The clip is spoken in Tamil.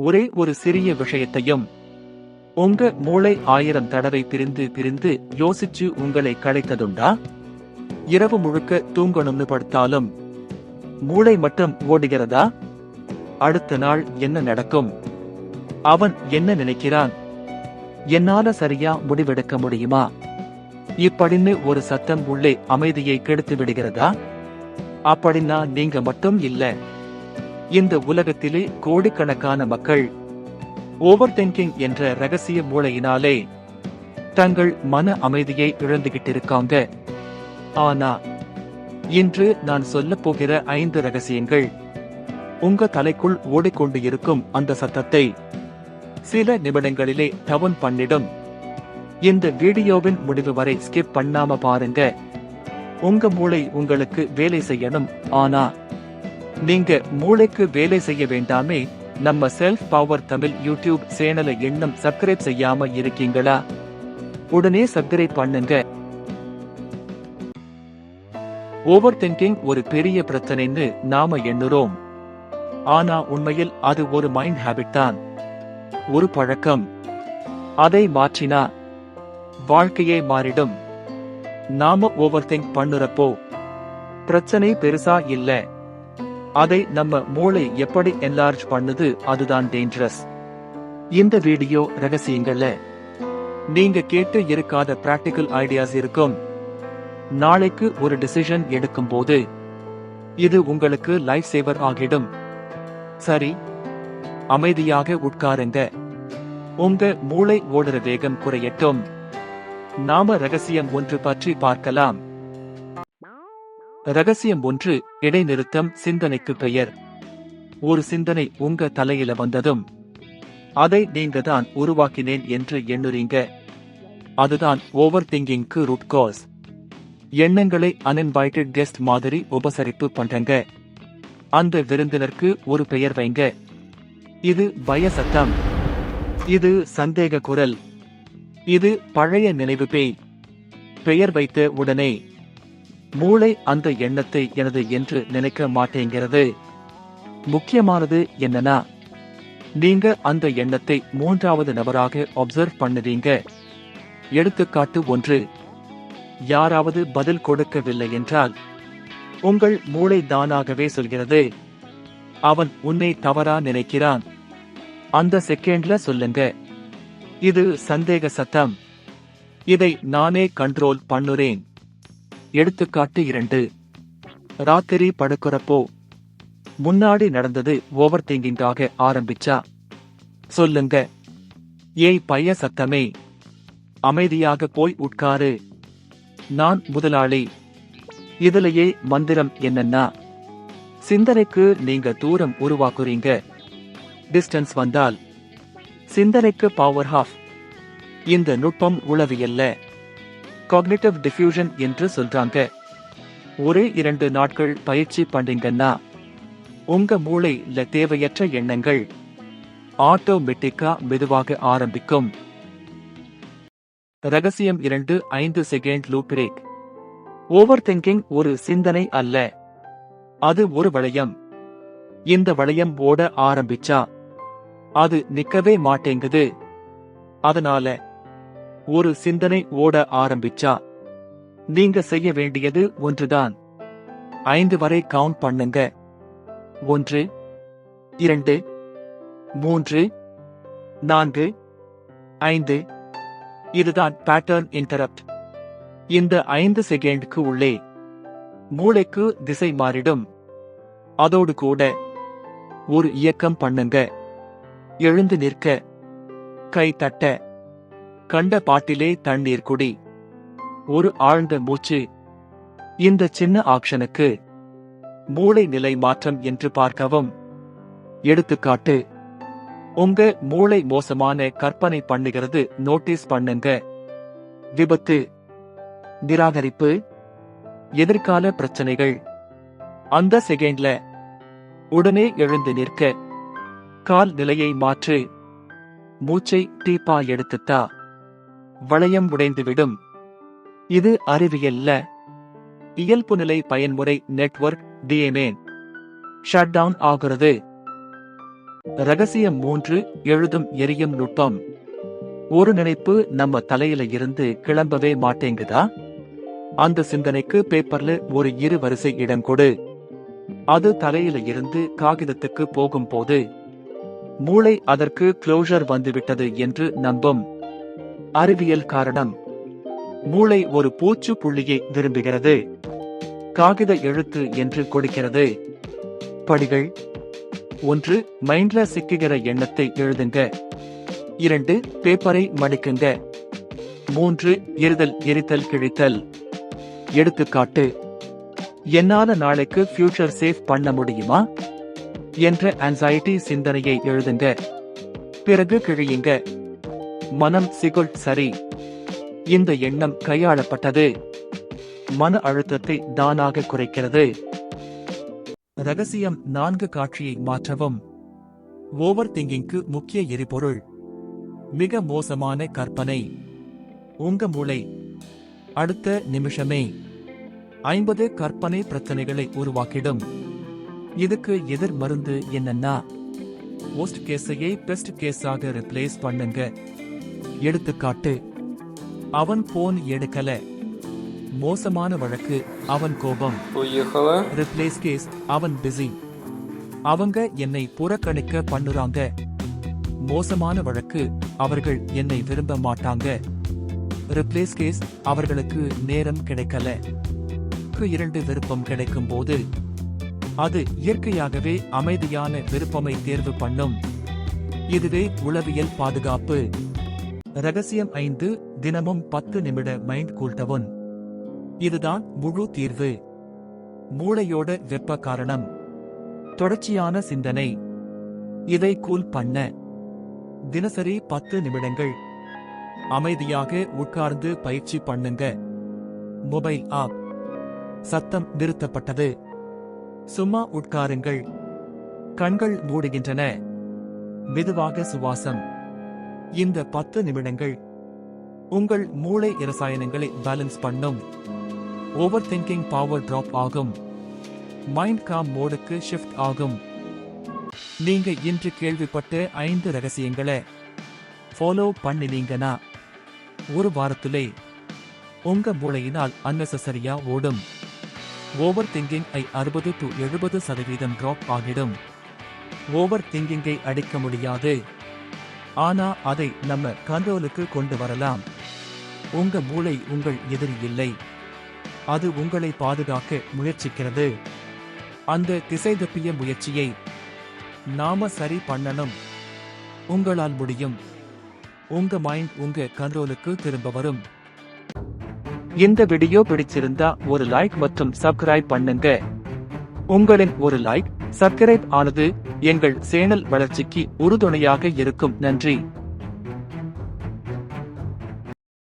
ஒரே ஒரு சிறிய விஷயத்தையும். உங்க மூளை ஆயிரம் தடவை பிரிந்து பிரிந்து யோசிச்சு உங்களை களைத்ததுண்டா? இரவு முழுக்க தூங்கணும்னு படுத்தாலும் மூளை மட்டும் ஓடுகிறதா? அடுத்த நாள் என்ன நடக்கும்? அவன் என்ன நினைக்கிறான்? என்னால சரியா முடிவெடுக்க முடியுமா? இப்படின்னு ஒரு சத்தம் உள்ளே அமைதியை கெடுத்து விடுகிறதா? அப்படின்னா நீங்க மட்டும் இல்லை. இந்த உலகத்திலே கோடிக்கணக்கான மக்கள் ஓவர் திங்கிங் என்ற ரகசிய மூளையினாலே தங்கள் மன அமைதியை இழந்துகிட்டு இருக்காங்க ஆனா இன்று நான் சொல்லப் போகிற ஐந்து ரகசியங்கள் உங்க தலைக்குள் ஓடிக்கொண்டு இருக்கும் அந்த சத்தத்தை சில நிமிடங்களிலே டவுன் பண்ணிடும். இந்த வீடியோவின் முடிவு வரை ஸ்கிப் பண்ணாம பாருங்க. உங்க மூளை உங்களுக்கு வேலை செய்யணும். ஆனா நீங்க மூளைக்கு வேலை செய்ய வேண்டாமே நம்ம செல்ஃப் பவர் தமிழ் யூடியூப் சேனலை இன்னும் சப்ஸ்கிரைப் செய்யாம இருக்கீங்களா? உடனே சப்ஸ்கிரைப் பண்ணுங்க. ஓவர் திங்கிங் ஒரு பெரிய பிரச்சனைன்னு நாம எண்ணுறோம். ஆனா உண்மையில் அது ஒரு மைண்ட் ஹேபிட் தான். ஒரு பழக்கம். அதை மாற்றினா வாழ்க்கையே மாறிடும். நாம ஓவர் திங்க் பண்ணுறப்போ பிரச்சனை பெருசா இல்ல. அதை நம்ம மூளை எப்படி என்லார்ஜ் பண்ணுது அதுதான் டேஞ்சரஸ் இந்த வீடியோ ரகசியங்கள்ல நீங்க கேட்டு இருக்காத பிராக்டிக்கல் ஐடியாஸ் இருக்கும். நாளைக்கு ஒரு டிசிஷன் எடுக்கும் போது இது உங்களுக்கு லைஃப் சேவர் ஆகிடும். சரி அமைதியாக உட்காருங்க. உங்க மூளை ஓடுற வேகம் குறையட்டும். நாம ரகசியம் ஒன்று பற்றி பார்க்கலாம். ரகசியம் ஒன்று இடைநிறுத்தம் சிந்தனைக்கு பெயர். ஒரு சிந்தனை உங்க தலையில வந்ததும் அதை நீங்க தான் உருவாக்கினேன் என்று எண்ணுறீங்க. அதுதான் ஓவர் திங்கிங்க்கு ரூட் காஸ் எண்ணங்களை அன்இன்வைட்டட் கெஸ்ட் மாதிரி உபசரிப்பு பண்றங்க. அந்த விருந்தினருக்கு ஒரு பெயர் வைங்க. இது பய சத்தம். இது சந்தேக குரல். இது பழைய நினைவு பேய். பெயர் வைத்த உடனே மூளை அந்த எண்ணத்தை எனது என்று நினைக்க மாட்டேங்கிறது. முக்கியமானது என்னன்னா நீங்க அந்த எண்ணத்தை மூன்றாவது நபராக அப்சர்வ் பண்ணுறீங்க. எடுத்துக்காட்டு ஒன்று யாராவது பதில் கொடுக்கவில்லை என்றால் உங்கள் மூளை தானாகவே சொல்கிறது. அவன் உன்னை தவறா நினைக்கிறான். அந்த செகண்ட்ல சொல்லுங்க இது சந்தேக சத்தம். இதை நானே கண்ட்ரோல் பண்ணுறேன். எடுத்துக்காட்டு இரண்டு. ராத்திரி படுக்கிறப்போ முன்னாடி நடந்தது ஓவர் திங்கிங்காக ஆரம்பிச்சா? சொல்லுங்க. ஏய் பைய சத்தமே. அமைதியாக போய் உட்காரு. நான் முதலாளி. இதுலயே மந்திரம் என்னன்னா சிந்தனைக்கு நீங்க தூரம் உருவாக்குறீங்க. டிஸ்டன்ஸ் வந்தால் சிந்தனைக்கு பவர் ஹாஃப் இந்த நுட்பம் உளவியல்ல. காக்னிட்டிவ் டிஃப்யூஷன் என்று சொல்றாங்க. ஒரே இரண்டு நாட்கள் பயிற்சி பண்ணீங்கன்னா உங்க மூளையில தேவையற்ற எண்ணங்கள் ஆட்டோமேட்டிக்கா மெதுவாக ஆரம்பிக்கும். ரகசியம் இரண்டு ஐந்து second loop break over thinking ஒரு சிந்தனை அல்ல. அது ஒரு வளையம். இந்த வளையம் ஓட ஆரம்பிச்சா அது நிக்கவே மாட்டேங்குது. அதனால ஒரு சிந்தனை ஓட ஆரம்பிச்சா? நீங்க செய்ய வேண்டியது ஒன்றுதான். ஐந்து வரை கவுண்ட் பண்ணுங்க. ஒன்று இரண்டு மூன்று நான்கு ஐந்து. இதுதான் பேட்டர்ன் இன்டரப்ட் இந்த ஐந்து செகண்டுக்கு உள்ளே மூளைக்கு திசை மாறிடும். அதோடு கூட ஒரு இயக்கம் பண்ணுங்க. எழுந்து நிற்க. கை தட்ட. கண்ட பாட்டிலே தண்ணீர் குடி. ஒரு ஆழ்ந்த மூச்சு. இந்த சின்ன ஆக்ஷனுக்கு மூளை நிலை மாற்றம் என்று பார்க்கவும். எடுத்துக்காட்டு. உங்க மூளை மோசமான கற்பனை பண்ணுகிறது நோட்டீஸ் பண்ணுங்க. விபத்து. நிராகரிப்பு. எதிர்கால பிரச்சனைகள். அந்த செகண்ட்ல உடனே எழுந்து நிற்க. கால் நிலையை மாற்று. மூச்சை டீப்பா எடுத்துத்தா வளையம் உடைந்துவிடும். இது அறிவியல்ல. இயல்பு நிலை பயன்முறை நெட்வொர்க் டிஎம்ஏன் ஷட் டவுன் ஆகிறது. ரகசியம் மூன்று எழுதும் எரியும் நுட்பம். ஒரு நினைப்பு நம்ம தலையில இருந்து கிளம்பவே மாட்டேங்குதா? அந்த சிந்தனைக்கு பேப்பர்ல ஒரு இரு வரிசை இடம் கொடு. அது தலையில இருந்து காகிதத்துக்கு போகும்போது. மூளை அதற்கு க்ளோஷர் வந்துவிட்டது என்று நம்பும். அறிவியல் காரணம். மூளை ஒரு பூச்சு புள்ளியை விரும்புகிறது. காகித எழுத்து என்று கொடுக்கிறது. படிகள். ஒன்று மைண்ட்ல சிக்குகிற எண்ணத்தை எழுதுங்க. இரண்டு பேப்பரை மடிக்குங்க. மூன்று எரிதல் எரித்தல் கிழித்தல். எடுத்துக்காட்டு. என்னால நாளைக்கு ஃபியூச்சர் சேஃப் பண்ண முடியுமா? என்ற ஆன்சைட்டி சிந்தனையை எழுதுங்க. பிறகு கிழியுங்க. மனம் சிகுல் சரி. இந்த எண்ணம் கையாளப்பட்டது. மன அழுத்தத்தை தானாக குறைக்கிறது. ரகசியம் நான்கு காட்சியை மாற்றவும். ஓவர் திங்கிங்க்கு முக்கிய எரிபொருள். மிக மோசமான கற்பனை. உங்க மூளை. அடுத்த நிமிஷமே. ஐம்பது கற்பனை பிரச்சனைகளை உருவாக்கிடும். இதுக்கு எதிர் மருந்து என்னன்னா ஒஸ்ட் கேஸையே பெஸ்ட் கேஸாக ரிப்ளேஸ் பண்ணுங்க. எடுத்துக்காட்டு அவன் போன் எடுக்கல. மோசமான வழக்கு அவன் கோபம். ரிப்ளேஸ் கேஸ் அவன் பிஸி அவங்க என்னை புறக்கணிக்க பண்ணுறாங்க. மோசமான வழக்கு அவர்கள் என்னை விரும்ப மாட்டாங்க. ரிப்ளேஸ் கேஸ் அவர்களுக்கு நேரம் கிடைக்கல. இரண்டு விருப்பம் கிடைக்கும் போது அது இயற்கையாகவே அமைதியான விருப்பமை தேர்வு பண்ணும். இதுவே உளவியல் பாதுகாப்பு. ரகசியம் ஐந்து தினமும் பத்து நிமிட மைண்ட் கூல்டவுன் இதுதான் முழு தீர்வு. மூளையோட வெப்ப காரணம். தொடர்ச்சியான சிந்தனை. இதை கூல் பண்ண. தினசரி பத்து நிமிடங்கள். அமைதியாக உட்கார்ந்து பயிற்சி பண்ணுங்க. Mobile app. சத்தம் நிறுத்தப்பட்டது. சும்மா உட்காருங்கள். கண்கள் மூடுகின்றன. மெதுவாக சுவாசம். இந்த பத்து நிமிடங்கள் உங்கள் மூளை இரசாயனங்களை பேலன்ஸ் பண்ணும். ஓவர் திங்கிங் பவர் டிராப் ஆகும் மைண்ட் காம் மோடுக்கு ஷிஃப்ட் ஆகும். நீங்க இன்று கேள்விப்பட்ட ஐந்து ரகசியங்களை ஃபாலோ பண்ணினீங்கன்னா ஒரு வாரத்திலே உங்க மூளையினால் அன்னெசரியா ஓடும். ஓவர் திங்கிங் ஐ அறுபது டு எழுபது சதவீதம் டிராப் ஆகிடும். ஓவர் திங்கிங்கை அடிக்க முடியாது. ஆனா அதை நம்ம கண்ட்ரோலுக்கு கொண்டு வரலாம். உங்க மூளை உங்கள் எதிரி இல்லை. அது உங்களை பாதுகாக்க முயற்சிக்கிறது. அந்த திசை தப்பிய முயற்சியை நாம சரி பண்ணணும். உங்களால் முடியும். உங்க மைண்ட் உங்க கண்ட்ரோலுக்கு திரும்ப வரும். இந்த வீடியோ பிடிச்சிருந்தா ஒரு லைக் மற்றும் சப்ஸ்கிரைப் பண்ணுங்க. உங்களின் ஒரு லைக் சப்ஸ்கிரைப் ஆனது எங்கள் சேனல் வளர்ச்சிக்கு உறுதுணையாக இருக்கும். நன்றி.